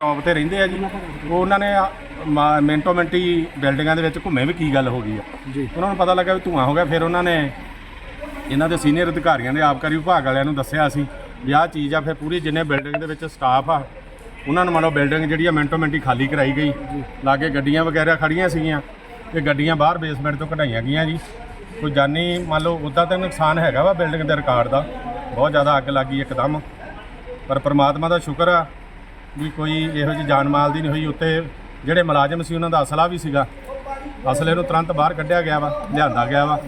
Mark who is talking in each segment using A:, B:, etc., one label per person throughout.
A: Top ਤੇ ਰਹਿੰਦੇ ਆ ਜੀ। ਉਹ ਉਹਨਾਂ ਨੇ ਮਾ- ਮਿੰਟੋ ਮਿੰਟੀ ਬਿਲਡਿੰਗਾਂ ਦੇ ਵਿੱਚ ਘੁੰਮੇ ਵੀ ਕੀ ਗੱਲ ਹੋ ਗਈ ਆ।
B: ਜੀ।
A: ਉਹਨਾਂ ਨੂੰ ਪਤਾ ਲੱਗਾ ਵੀ ਧੂਆਂ ਹੋ ਗਿਆ ਫਿਰ ਉਹਨਾਂ ਨੇ ਇਹਨਾਂ ਦੇ ਸੀਨੀਅਰ ਅਧਿਕਾਰੀਆਂ ਦੇ ਆਬਕਾਰੀ ਵਿਭਾਗ ਵਾਲਿਆਂ ਨੂੰ ਦੱਸਿਆ ਸੀ ਵੀ ਆਹ ਚੀਜ਼ ਆ ਫਿਰ ਪੂਰੀ ਜਿੰਨੇ ਬਿਲਡਿੰਗ ਦੇ ਵਿੱਚ ਸਟਾਫ ਆ ਉਹਨਾਂ ਨੂੰ ਮੰਨ ਲਓ ਬਿਲਡਿੰਗ ਜਿਹੜੀ ਆ ਮਿੰਟੋ ਮਿੰਟੀ ਖਾਲੀ ਕਰਾਈ ਗਈ। ਲਾਗੇ ਗੱਡੀਆਂ ਵਗੈਰਾ ਖੜੀਆਂ ਸੀਗੀਆਂ ਇਹ ਗੱਡੀਆਂ ਬਾਹਰ ਬੇਸਮੈਂਟ ਤੋਂ ਕਢਾਈਆਂ ਗਈਆਂ ਜੀ। ਕੋਈ ਜਾਨੀ ਮੰਨ ਲਓ ਉੱਦਾਂ ਤਾਂ ਨੁਕਸਾਨ ਹੈਗਾ ਵਾ ਬਿਲਡਿੰਗ ਦੇ ਰਿਕਾਰਡ ਦਾ ਬਹੁਤ ਜ਼ਿਆਦਾ ਅੱਗ ਲੱਗੀ ਇੱਕਦਮ। ਪਰ ਪ੍ਰਮਾਤਮਾ ਦਾ ਸ਼ੁਕਰ ਆ ਵੀ ਕੋਈ ਇਹੋ ਜਿਹੀ ਜਾਨ ਮਾਲ ਦੀ ਨਹੀਂ ਹੋਈ। ਉੱਤੇ ਜਿਹੜੇ ਮੁਲਾਜ਼ਮ ਸੀ ਉਹਨਾਂ ਦਾ ਅਸਲਾ ਵੀ ਸੀਗਾ। ਅਸਲੇ ਨੂੰ ਤੁਰੰਤ ਬਾਹਰ ਕੱਢਿਆ ਗਿਆ ਵਾ ਲਿਆਂਦਾ ਗਿਆ ਵਾ।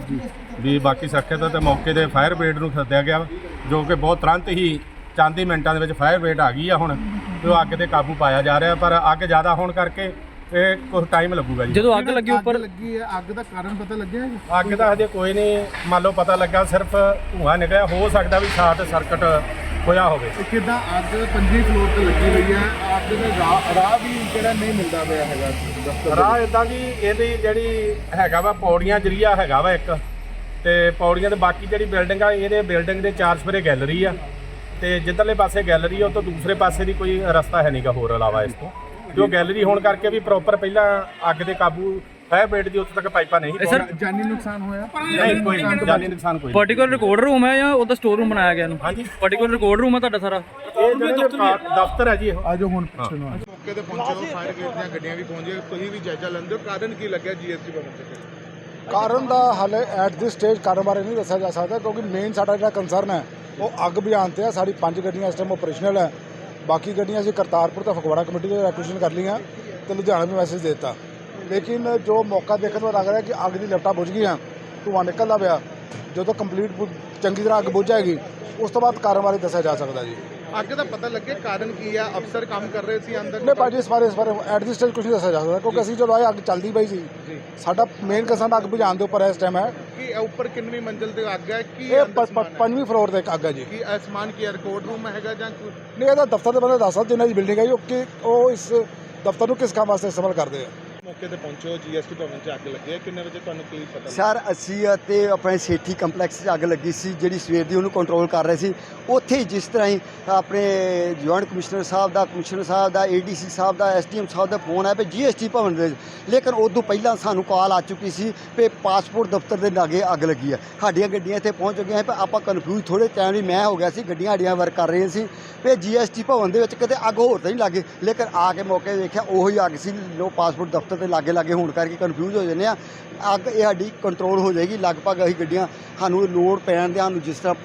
A: ਵੀ ਬਾਕੀ ਸੁਰੱਖਿਅਤ ਤੇ ਮੌਕੇ ਤੇ ਫਾਇਰ ਬ੍ਰਿਗੇਡ ਨੂੰ ਸੱਦਿਆ ਗਿਆ ਵਾ, ਜੋ ਕਿ ਬਹੁਤ ਤੁਰੰਤ ਹੀ ਚਾਂਦੀ ਮਿੰਟਾਂ ਦੇ ਵਿੱਚ ਫਾਇਰ ਬ੍ਰਿਗੇਡ ਆ ਗਈ ਆ ਹੁਣ ਤੇ ਉਹ ਅੱਗ ਤੇ ਕਾਬੂ ਪਾਇਆ ਜਾ ਰਿਹਾ ਪਰ ਅੱਗ ਜ਼ਿਆਦਾ ਹੋਣ ਕਰਕੇ ਇਹ ਕੁਝ ਟਾਈਮ ਲੱਗੂਗਾ ਜੀ।
C: ਜਦੋਂ ਅੱਗ ਲੱਗੀ ਉੱਪਰ
B: ਲੱਗੀ ਹੈ ਅੱਗ ਦਾ ਕਾਰਨ ਪਤਾ ਲੱਗਿਆ
A: ਅੱਗ ਦਾ ਹਜੇ ਕੋਈ ਨਹੀਂ ਮੰਨ ਲਓ ਪਤਾ ਲੱਗਾ ਸਿਰਫ ਧੂੰਆਂ ਨਿਕਲਿਆ ਹੋ ਸਕਦਾ ਵੀ ਸ਼ਾਰਟ ਸਰਕਟ ਹੋਇਆ ਹੋਵੇ।
B: ਕਿਦਾਂ ਅੱਗ ਪੰਜਵੀਂ ਫਲੋਰ ਤੇ ਲੱਗੀ ਹੋਈ ਹੈ? ਅੱਗ ਦਾ ਰਾਹ ਰਾਹ ਵੀ ਜਿਹੜਾ ਨਹੀਂ ਮਿਲਦਾ ਪਿਆ ਹੈਗਾ
A: ਰਾਹ ਇਦਾਂ ਜੀ ਇਹਦੀ ਜਿਹੜੀ ਹੈਗਾ ਵਾ ਪੌੜੀਆਂ ਜਰੀਆ ਹੈਗਾ ਵਾ ਇੱਕ। ਤੇ ਪੌੜੀਆਂ ਦੇ ਬਾਕੀ ਜਿਹੜੀ ਬਿਲਡਿੰਗ ਆ ਇਹਦੇ ਬਿਲਡਿੰਗ ਦੇ ਚਾਰ ਸਪਰੇ ਗੈਲਰੀ ਆ। ਤੇ ਜਿੱਧਰਲੇ ਪਾਸੇ ਗੈਲਰੀ ਆ ਉਹ ਤੋਂ ਦੂਸਰੇ ਪਾਸੇ ਦੀ ਕੋਈ ਰਸਤਾ ਹੈ ਨਹੀਂਗਾ ਹੋਰ ਇਲਾਵਾ ਇਸ ਤੋਂ। ਜੋ ਗੈਲਰੀ ਹੋਣ ਕਰਕੇ ਵੀ ਪ੍ਰੋਪਰ ਪਹਿਲਾਂ ਅੱਗ ਦੇ ਕਾਬੂ ਫਾਇਰ ਬ੍ਰਿਗੇਡ ਦੀ ਉੱਥੇ ਤੱਕ ਪਾਈਪਾਂ ਨਹੀਂ
C: ਇਹ ਸਰ
B: ਜਾਨੀ ਨੁਕਸਾਨ ਹੋਇਆ?
A: ਨਹੀਂ ਕੋਈ ਜਾਨੀ ਨੁਕਸਾਨ ਕੋਈ।
C: ਪਾਰਟਿਕੂਲਰ ਰਿਕਾਰਡ ਰੂਮ ਹੈ ਜਾਂ ਉਹਦਾ ਸਟੋਰ ਰੂਮ ਬਣਾਇਆ ਗਿਆ ਇਹਨੂੰ?
A: ਹਾਂਜੀ।
C: ਪਾਰਟਿਕੂਲਰ ਰਿਕਾਰਡ ਰੂਮ ਹੈ ਤੁਹਾਡਾ ਸਾਰਾ?
A: ਇਹ ਜਿਹੜਾ ਦਫ਼ਤਰ ਹੈ ਜੀ ਇਹ।
B: ਆਜੋ ਹੁਣ ਪਿੱਛੇ ਨੂੰ ਆਜੋ। ਮੌਕੇ ਤੇ ਪਹੁੰਚੇ ਹੋ ਫਾਇਰ ਬ੍ਰਿਗੇਡ ਦੀਆਂ ਗੱਡੀਆਂ ਵੀ ਪਹੁੰਚ ਗਏ ਤੁਸੀਂ ਵੀ ਜਾਇਜ਼ਾ ਲੈਂਦੇ ਹੋ। ਕਾਰਨ ਕੀ ਲੱਗਿਆ ਜੀਐਸਟੀ ਭਵਨ ਤੇ
D: ਕਾਰਨ ਦਾ ਹਾਲੇ ਐਟ ਦਿਸ ਸਟੇਜ ਕਾਰਨ ਬਾਰੇ ਨਹੀਂ ਦੱਸਿਆ ਜਾ ਸਕਦਾ ਕਿਉਂਕਿ ਮੇਨ ਸਾਡਾ ਜਿਹੜਾ ਕੰਸਰਨ ਹੈ ਉਹ ਅੱਗ ਬੁਝਾਉਣ ਤੇ ਹੈ ਸਾਡੀ ਪੰਜ ਗੱਡੀਆਂ ਇਸ ਟਾਈਮ ਆਪਰੇਸ਼ਨਲ ਹੈ। ਬਾਕੀ ਗੱਡੀਆਂ ਅਸੀਂ ਕਰਤਾਰਪੁਰ ਤੇ ਫਗਵਾੜਾ ਕਮੇਟੀ ਦੇ ਰੈਕੁਜੀਸ਼ਨ ਕਰ ਲਈਆਂ ਤੇ ਲੁਧਿਆਣਾ ਵੀ ਮੈਸੇਜ ਦਿੱਤਾ। ਲੇਕਿਨ ਜੋ ਮੌਕਾ ਦੇਖਣ ਨੂੰ ਲੱਗ ਰਿਹਾ ਕਿ ਅੱਗ ਦੀ ਲਪਟਾਂ ਬੁਝ ਗਈਆਂ ਧੂੰਆਂ ਨਿਕਲਦਾ ਪਿਆ ਜਦੋਂ ਕੰਪਲੀਟ ਚੰਗੀ ਤਰ੍ਹਾਂ ਅੱਗ ਬੁਝ ਜਾਏਗੀ ਉਸ ਤੋਂ ਬਾਅਦ ਕਾਰਨ ਬਾਰੇ ਦੱਸਿਆ ਜਾ ਸਕਦਾ ਜੀ।
B: ਅੱਗ ਦਾ ਪਤਾ ਲੱਗੇ ਕਾਰਨ ਕੀ ਆ? ਅਫਸਰ ਕੰਮ ਕਰ ਰਹੇ ਸੀ ਅੰਦਰ?
D: ਨਹੀਂ ਭਾਜੀ ਇਸ ਬਾਰੇ ਇਸ ਬਾਰੇ ਐਟ ਦਿਸ ਸਟੇਜ ਕੁਝ ਨਹੀਂ ਦੱਸਿਆ ਜਾ ਸਕਦਾ ਕਿਉਂਕਿ ਅਸੀਂ ਜਦੋਂ ਆਏ ਅੱਗ ਚੱਲਦੀ ਪਈ ਸੀ। ਸਾਡਾ ਮੇਨ ਕੰਸਰਨ ਅੱਗ ਬੁਝਾਉਣ ਦੇ ਉੱਪਰ ਇਸ ਟਾਈਮ ਹੈ।
B: ਕੀ ਉੱਪਰ ਕਿੰਨਵੀਂ ਮੰਜ਼ਿਲ ਤੇ ਅੱਗ ਹੈ? ਕੀ
D: ਇਹ? ਪੰਜਵੀਂ ਫਲੋਰ ਤੇ ਅੱਗ ਹੈ ਜੀ।
B: ਕੀ ਅਸਮਾਨ ਕੀ ਰਿਕਾਰਡ ਰੂਮ ਹੈਗਾ ਜਾਂ
D: ਨਹੀਂ ਇਹਦਾ ਦਫ਼ਤਰ ਦੇ ਬੰਦੇ ਦੱਸ ਸਕਦੇ ਜਿਨ੍ਹਾਂ ਦੀ ਬਿਲਡਿੰਗ ਹੈ ਉਹ ਕਿ ਉਹ ਇਸ ਦਫ਼ਤਰ ਨੂੰ ਕਿਸ ਕੰਮ ਵਾਸਤੇ ਇਸਤੇਮਾਲ ਕਰਦੇ ਆ?
B: ਮੌਕੇ ਤੇ ਪਹੁੰਚੇ ਜੀਐਸਟੀ ਭਵਨ 'ਚ ਅੱਗ ਲੱਗੀ ਹੈ। ਕਿੰਨੇ ਵਜੇ ਤੁਹਾਨੂੰ ਕੀ ਪਤਾ
E: ਸਰ ਅਸੀਂ ਅਤੇ ਆਪਣੇ ਸੇਠੀ ਕੰਪਲੈਕਸ 'ਚ ਅੱਗ ਲੱਗੀ ਸੀ, ਜਿਹੜੀ ਸਵੇਰ ਦੀ ਉਹਨੂੰ ਕੰਟਰੋਲ ਕਰ ਰਹੇ ਸੀ। ਉੱਥੇ ਹੀ ਜਿਸ ਤਰ੍ਹਾਂ ਹੀ ਆਪਣੇ ਜੁਆਇੰਟ ਕਮਿਸ਼ਨਰ ਸਾਹਿਬ ਦਾ ਕਮਿਸ਼ਨਰ ਸਾਹਿਬ ਦਾ ਏਡੀਸੀ ਸਾਹਿਬ ਦਾ ਐਸਡੀਐਮ ਸਾਹਿਬ ਦਾ ਫੋਨ ਆਇਆ ਵੀ ਜੀਐਸਟੀ ਭਵਨ ਦੇ ਵਿੱਚ। ਲੇਕਿਨ ਉਦੋਂ ਪਹਿਲਾਂ ਸਾਨੂੰ ਕਾਲ ਆ ਚੁੱਕੀ ਸੀ ਵੀ ਪਾਸਪੋਰਟ ਦਫ਼ਤਰ ਦੇ ਲਾਗੇ ਅੱਗ ਲੱਗੀ ਹੈ। ਸਾਡੀਆਂ ਗੱਡੀਆਂ ਇੱਥੇ ਪਹੁੰਚ ਚੁੱਕੀਆਂ ਪਰ ਆਪਾਂ ਕਨਫਿਊਜ਼ ਥੋੜੇ ਟਾਈਮ ਲਈ ਮੈਂ ਹੋ ਗਿਆ ਸੀ, ਗੱਡੀਆਂ ਸਾਡੀਆਂ ਵਰਕ ਕਰ ਰਹੀਆਂ ਸੀ। ਵੀ ਜੀਐਸਟੀ ਭਵਨ ਦੇ ਵਿੱਚ ਕਿਤੇ ਅੱਗ ਹੋਰ ਤਾਂ ਨਹੀਂ ਲੱਗੇ। ਲੇਕਿਨ ਆ ਕੇ ਮੌਕੇ ਵੇਖਿਆ, ਉਹੀ ਅੱਗ ਸੀ ਜੋ ਪਾਸਪੋਰਟ ਦਫ਼ਤਰ ਦੇ ਲਾਗੇ ਲਾਗੇ ਹੋਣ ਕਰਕੇ ਕਨਫਿਊਜ਼ ਹੋ ਜਾਂਦੇ ਆ। ਅੱਗ ਇਹ ਸਾਡੀ ਕੰਟਰੋਲ ਹੋ ਜਾਏਗੀ। ਲਗਭਗ ਅਸੀਂ ਗੱਡੀਆਂ, ਸਾਨੂੰ ਲੋਡ ਪੈਣ ਦੇ ਸਾਨੂੰ ਜਿਸ ਤਰ੍ਹਾਂ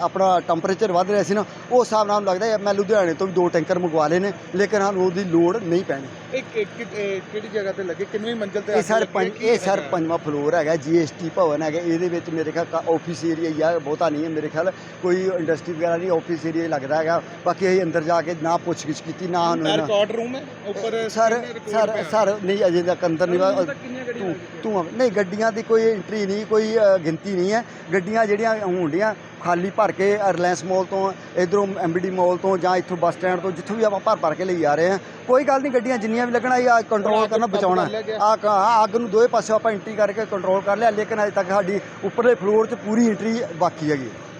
E: ਆਪਣਾ ਟੈਂਪਰੇਚਰ ਵੱਧ ਰਿਹਾ ਸੀ ਨਾ ਉਸ ਹਿਸਾਬ ਨਾਲ ਲੱਗਦਾ ਹੈ ਮੈਂ ਲੁਧਿਆਣੇ ਤੋਂ ਵੀ ਦੋ ਟੈਂਕਰ ਮੰਗਵਾ ਲਏ ਨੇ ਲੇਕਿਨ ਸਾਨੂੰ ਉਹਦੀ ਲੋੜ ਨਹੀਂ ਪੈਣੀ
B: ਇਹ ਕਿਹੜੀ ਜਗ੍ਹਾ ਤੇ ਲੱਗੇ ਕਿੰਨਵੀਂ ਮੰਜ਼ਿਲ ਤੇ
E: ਇਹ
B: ਅੱਗ
E: ਸਰ? ਪੰਜ ਇਹ ਸਰ? ਪੰਜਵਾਂ ਫਲੋਰ ਹੈਗਾ ਜੀਐਸਟੀ ਭਵਨ ਹੈਗਾ ਇਹਦੇ ਵਿੱਚ ਮੇਰੇ ਖਿਆਲ ਆਫਿਸ ਏਰੀਆ ਹੀ ਆ ਬਹੁਤਾ ਨਹੀਂ ਹੈ ਮੇਰੇ ਖਿਆਲ ਕੋਈ ਇੰਡਸਟਰੀ ਵਗੈਰਾ ਨਹੀਂ ਆਫਿਸ ਏਰੀਆ ਹੀ ਲੱਗਦਾ ਹੈਗਾ ਬਾਕੀ ਅਸੀਂ ਅੰਦਰ ਜਾ ਕੇ ਨਾ ਪੁੱਛ ਗਿੱਛ ਕੀਤੀ ਨਾ
B: ਇਹ
E: ਸਾਨੂੰ
B: ਰਿਕਾਰਡ ਰੂਮ ਹੈ ਉੱਪਰ
E: ਸਰ ਸਰ? ਸਰ ਨਹੀਂ ਅਜੇ ਤੱਕ ਅੰਦਰ ਨਹੀਂ ਤੂੰ ਤੂੰ ਨਹੀਂ ਗੱਡੀਆਂ ਦੀ ਕੋਈ ਐਂਟਰੀ ਨਹੀਂ ਕੋਈ ਗਿਣਤੀ ਨਹੀਂ ਹੈ ਗੱਡੀਆਂ ਜਿਹੜੀਆਂ ਹੋਣਡੀਆਂ ਖਾਲੀ ਭਰ ਕੇ ਰਿਲਾਇੰਸ ਮਾਲ ਤੋਂ, ਇਧਰੋਂ ਐਮਬੀਡੀ ਮਾਲ ਤੋਂ ਜਾਂ ਇੱਥੋਂ ਬੱਸ ਸਟੈਂਡ ਤੋਂ ਜਿੱਥੋਂ ਵੀ ਆਪਾਂ ਭਰ ਭਰ ਕੇ ਲਈ ਆ ਰਹੇ ਹਾਂ। ਕੋਈ ਗੱਲ ਨਹੀਂ, ਗੱਡੀਆਂ ਜਿੰਨੀਆਂ ਵੀ ਲੱਗਣਾ ਇਹ ਕੰਟਰੋਲ ਕਰਨਾ, ਬਚਾਉਣਾ। ਆ ਅੱਗ ਨੂੰ ਦੋਵੇਂ ਪਾਸੇ ਆਪਾਂ ਐਂਟਰੀ ਕਰਕੇ ਕੰਟਰੋਲ ਕਰ ਲਿਆ, ਲੇਕਿਨ ਅਜੇ ਤੱਕ ਸਾਡੀ ਉੱਪਰਲੇ ਫਲੋਰ 'ਚ ਪੂਰੀ ਐਂਟਰੀ ਬਾਕੀ ਹੈਗੀ।